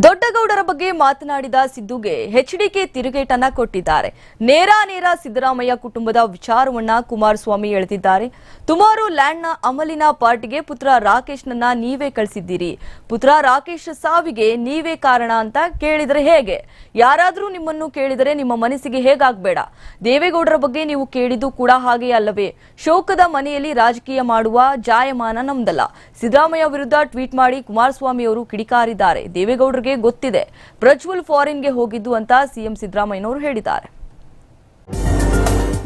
ದೊಡ್ಡಗೌಡರ ಬಗ್ಗೆ ಮಾತನಾಡಿದ ಸಿದ್ದುಗೆ ಎಚ್ಡಿಕೆ ತಿರುಗೇಟನ್ನ ಕೊಟ್ಟಿದ್ದಾರೆ. ನೇರ ನೇರ ಸಿದ್ದರಾಮಯ್ಯ ಕುಟುಂಬದ ವಿಚಾರವನ್ನ ಕುಮಾರಸ್ವಾಮಿ ಎಳೆದಿದ್ದಾರೆ. ತುಮಾರು ಲ್ಯಾಂಡ್ನ ಅಮಲಿನ ಪಾರ್ಟಿಗೆ ಪುತ್ರ ರಾಕೇಶ್ನನ್ನ ನೀವೇ ಕಳಿಸಿದ್ದೀರಿ. ಪುತ್ರ ರಾಕೇಶ್ ಸಾವಿಗೆ ನೀವೇ ಕಾರಣ ಅಂತ ಕೇಳಿದರೆ ಹೇಗೆ? ಯಾರಾದರೂ ನಿಮ್ಮನ್ನು ಕೇಳಿದರೆ ನಿಮ್ಮ ಮನಸ್ಸಿಗೆ ಹೇಗಾಗ್ಬೇಡ? ದೇವೇಗೌಡರ ಬಗ್ಗೆ ನೀವು ಕೇಳಿದ್ದು ಕೂಡ ಹಾಗೆ ಅಲ್ಲವೇ? ಶೋಕದ ಮನೆಯಲ್ಲಿ ರಾಜಕೀಯ ಮಾಡುವ ಜಾಯಮಾನ ನಮ್ದಲ್ಲ. ಸಿದ್ದರಾಮಯ್ಯ ವಿರುದ್ಧ ಟ್ವೀಟ್ ಮಾಡಿ ಕುಮಾರಸ್ವಾಮಿ ಅವರು ಕಿಡಿಕಾರಿದ್ದಾರೆ. ದೇವೇಗೌಡರಿಗೆ ಗೊತ್ತಿದೆ. ಪ್ರಜ್ವಲ್ ಫಾರಿನ್ಗೆ ಹೋಗಿದ್ದು ಅಂತ ಸಿಎಂ ಸಿದ್ದರಾಮಯ್ಯನವರು ಹೇಳಿದ್ದಾರೆ.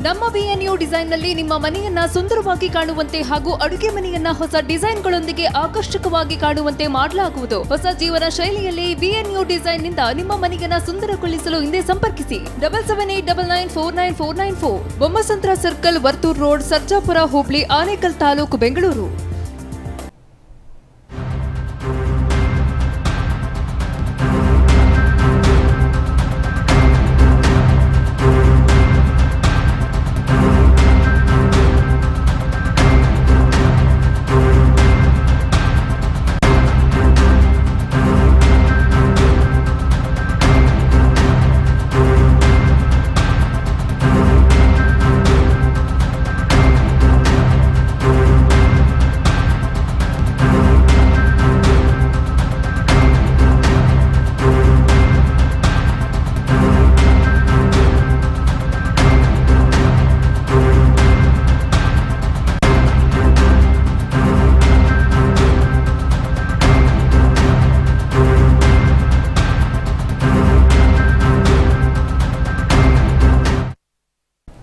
ನಮ್ಮ ಬಿಎನ್ಯು ಡಿಸೈನ್ನಲ್ಲಿ ನಿಮ್ಮ ಮನೆಯನ್ನ ಸುಂದರವಾಗಿ ಕಾಣುವಂತೆ ಹಾಗೂ ಅಡುಗೆ ಮನೆಯನ್ನ ಹೊಸ ಡಿಸೈನ್ಗಳೊಂದಿಗೆ ಆಕರ್ಷಕವಾಗಿ ಕಾಣುವಂತೆ ಮಾಡಲಾಗುವುದು. ಹೊಸ ಜೀವನ ಶೈಲಿಯಲ್ಲಿ ಬಿಎನ್ಯು ಡಿಸೈನ್ನಿಂದ ನಿಮ್ಮ ಮನೆಯನ್ನ ಸುಂದರಗೊಳಿಸಲು ಹಿಂದೆ ಸಂಪರ್ಕಿಸಿ. Double seven eight double nine four nine four nine four. Bommasandra circle Varthur road, Sarjapur, Hubli, Anekal taluk, Bengaluru.